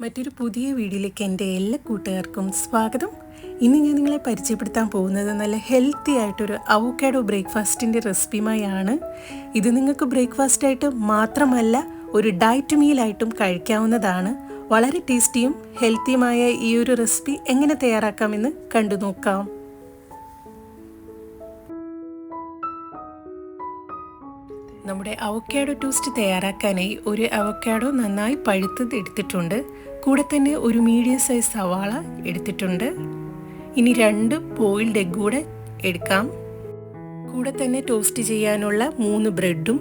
മറ്റൊരു പുതിയ വീഡിയോയിലേക്ക് എന്റെ എല്ലാ കൂട്ടുകാർക്കും സ്വാഗതം. ഇന്ന് ഞാൻ നിങ്ങളെ പരിചയപ്പെടുത്താൻ പോകുന്നത് നല്ല ഹെൽത്തി ആയിട്ടൊരു അവക്കാഡോ ബ്രേക്ക്ഫാസ്റ്റിന്റെ റെസിപ്പിയുമായാണ് ഇത് നിങ്ങൾക്ക് ബ്രേക്ക്ഫാസ്റ്റായിട്ട് മാത്രമല്ല ഒരു ഡയറ്റ് മീലായിട്ടും കഴിക്കാവുന്നതാണ്. വളരെ ടേസ്റ്റിയും ഹെൽത്തിയുമായ ഈ ഒരു റെസിപ്പി എങ്ങനെ തയ്യാറാക്കാമെന്ന് കണ്ടു നോക്കാം. നമ്മുടെ അവക്കാഡോ ടോസ്റ്റ് തയ്യാറാക്കാനായി ഒരു അവക്കാഡോ നന്നായി പഴുത്തത് എടുത്തിട്ടുണ്ട്. കൂടെ തന്നെ ഒരു മീഡിയം സൈസ് സവാള എടുത്തിട്ടുണ്ട്. ഇനി രണ്ട് ബോയിൽഡ് എഗ് കൂടെ എടുക്കാം. കൂടെ തന്നെ ടോസ്റ്റ് ചെയ്യാനുള്ള മൂന്ന് ബ്രെഡും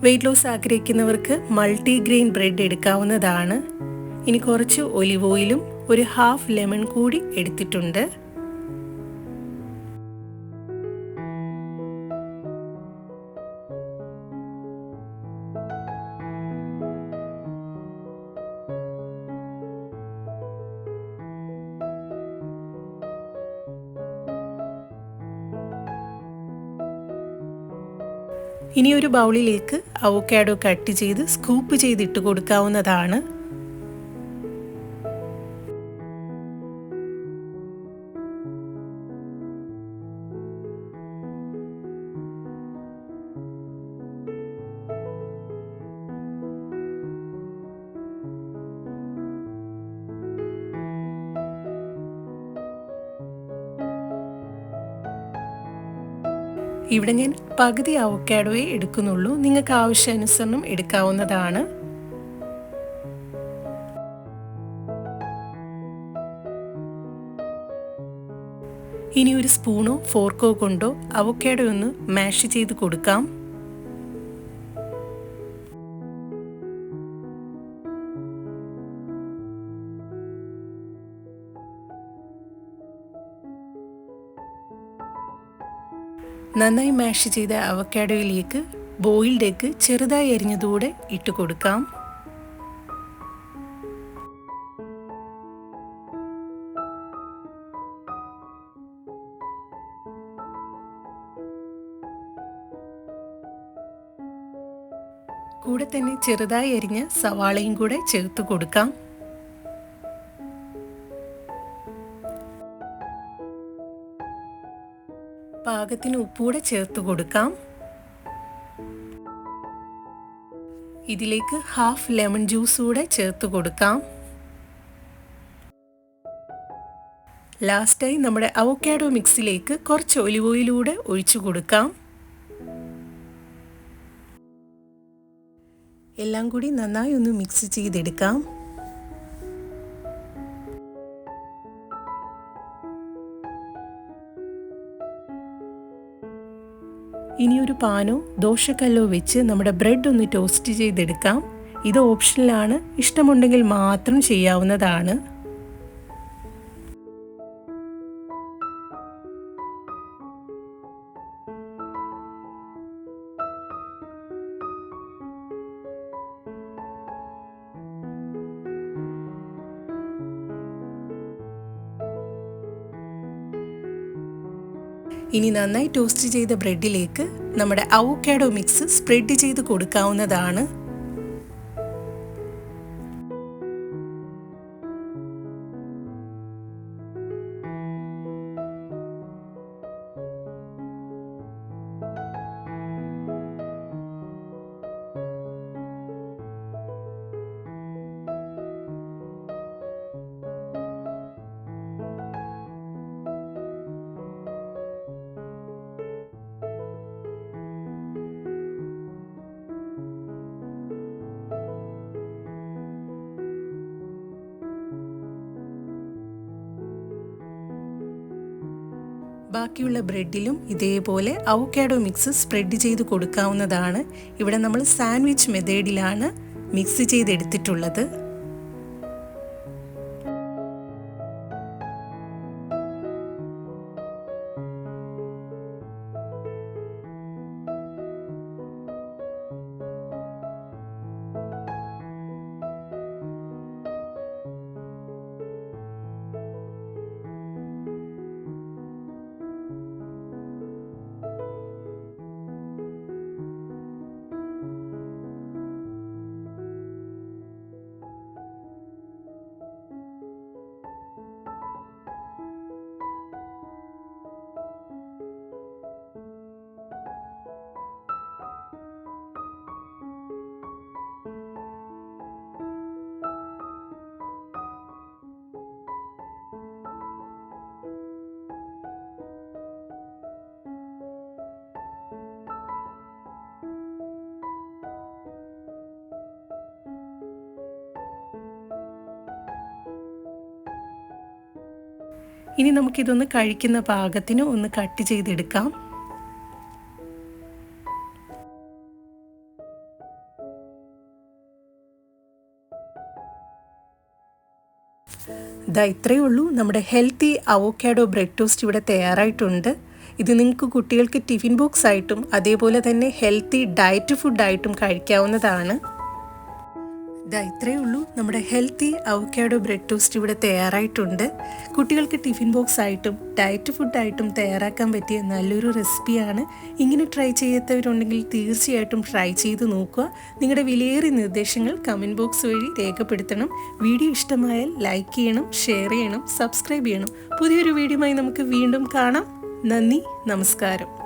വെയിറ്റ് ലോസ് ആഗ്രഹിക്കുന്നവർക്ക് മൾട്ടിഗ്രെയിൻ ബ്രെഡ് എടുക്കാവുന്നതാണ്. ഇനി കുറച്ച് ഒലിവ് ഓയിലും ഒരു ഹാഫ് ലെമൺ കൂടി എടുത്തിട്ടുണ്ട്. ഇനി ഒരു ബൗളിലേക്ക് അവക്കാഡോ കട്ട് ചെയ്ത് സ്കൂപ്പ് ചെയ്തിട്ട് കൊടുക്കാവുന്നതാണ്. ഇവിടെ ഞാൻ പകുതി അവക്കാഡോയെ എടുക്കുന്നുള്ളൂ. നിങ്ങൾക്ക് ആവശ്യാനുസരണം എടുക്കാവുന്നതാണ്. ഇനി ഒരു സ്പൂണോ ഫോർക്കോ കൊണ്ടോ അവക്കാഡോ ഒന്ന് മാഷ് ചെയ്ത് കൊടുക്കാം. നന്നായി മാഷ് ചെയ്ത അവക്കാഡോയിലേക്ക് ബോയിൽഡ് എഗ്ഗ് ചെറുതായി അരിഞ്ഞതൂടെ ഇട്ട് കൊടുക്കാം. കൂടെ തന്നെ ചെറുതായി അരിഞ്ഞ സവാളയും കൂടെ ചേർത്ത് കൊടുക്കാം. പാകത്തിന് ഉപ്പൂടെ ചേർത്ത് കൊടുക്കാം. ഇതിലേക്ക് ഹാഫ് ലെമൺ ജ്യൂസ് കൂടെ ചേർത്ത് കൊടുക്കാം. ലാസ്റ്റായി നമ്മുടെ അവക്കാഡോ മിക്സിലേക്ക് കുറച്ച് ഒലിവ് ഓയിലൂടെ ഒഴിച്ചു കൊടുക്കാം. എല്ലാം കൂടി നന്നായി ഒന്ന് മിക്സ് ചെയ്തെടുക്കാം. ഇനി ഒരു പാനോ ദോശക്കല്ലോ വെച്ച് നമ്മുടെ ബ്രെഡ് ഒന്ന് ടോസ്റ്റ് ചെയ്തെടുക്കാം. ഇത് ഓപ്ഷനിലാണ്. ഇഷ്ടമുണ്ടെങ്കിൽ മാത്രം ചെയ്യാവുന്നതാണ്. ഇനി നന്നായി ടോസ്റ്റ് ചെയ്ത ബ്രെഡിലേക്ക് നമ്മുടെ അവക്കാഡോ മിക്സ് സ്പ്രെഡ് ചെയ്ത് കൊടുക്കാവുന്നതാണ്. ബാക്കിയുള്ള ബ്രെഡിലും ഇതേപോലെ അവക്കാഡോ മിക്സ് സ്പ്രെഡ് ചെയ്ത് കൊടുക്കാവുന്നതാണ്. ഇവിടെ നമ്മൾ സാൻഡ്വിച്ച് മെത്തേഡിലാണ് മിക്സ് ചെയ്തെടുത്തിട്ടുള്ളത്. ഇനി നമുക്കിതൊന്ന് കഴിക്കുന്ന പാകത്തിന് ഒന്ന് കട്ട് ചെയ്തെടുക്കാം. ഇതാ ഇത്രയേ ഉള്ളൂ. നമ്മുടെ ഹെൽത്തി അവോക്കാഡോ ബ്രെഡ് ടോസ്റ്റ് ഇവിടെ തയ്യാറായിട്ടുണ്ട്. ഇത് നിങ്ങൾക്ക് കുട്ടികൾക്ക് ടിഫിൻ ബോക്സ് ആയിട്ടും അതേപോലെ തന്നെ ഹെൽത്തി ഡയറ്റ് ഫുഡായിട്ടും കഴിക്കാവുന്നതാണ്. ഇതാ ഇത്രയേ ഉള്ളൂ. നമ്മുടെ ഹെൽത്തി അവക്കാഡോ ബ്രെഡ് ടോസ്റ്റ് ഇവിടെ തയ്യാറായിട്ടുണ്ട്. കുട്ടികൾക്ക് ടിഫിൻ ബോക്സ് ആയിട്ടും ഡയറ്റ് ഫുഡായിട്ടും തയ്യാറാക്കാൻ പറ്റിയ നല്ലൊരു റെസിപ്പിയാണ് ഇങ്ങനെ ട്രൈ ചെയ്യാത്തവരുണ്ടെങ്കിൽ തീർച്ചയായിട്ടും ട്രൈ ചെയ്ത് നോക്കുക. നിങ്ങളുടെ വിലയേറിയ നിർദ്ദേശങ്ങൾ കമന്റ് ബോക്സ് വഴി രേഖപ്പെടുത്തണം. വീഡിയോ ഇഷ്ടമായാൽ ലൈക്ക് ചെയ്യണം ഷെയർ ചെയ്യണം സബ്സ്ക്രൈബ് ചെയ്യണം. പുതിയൊരു വീഡിയോയുമായി നമുക്ക് വീണ്ടും കാണാം. നന്ദി നമസ്കാരം.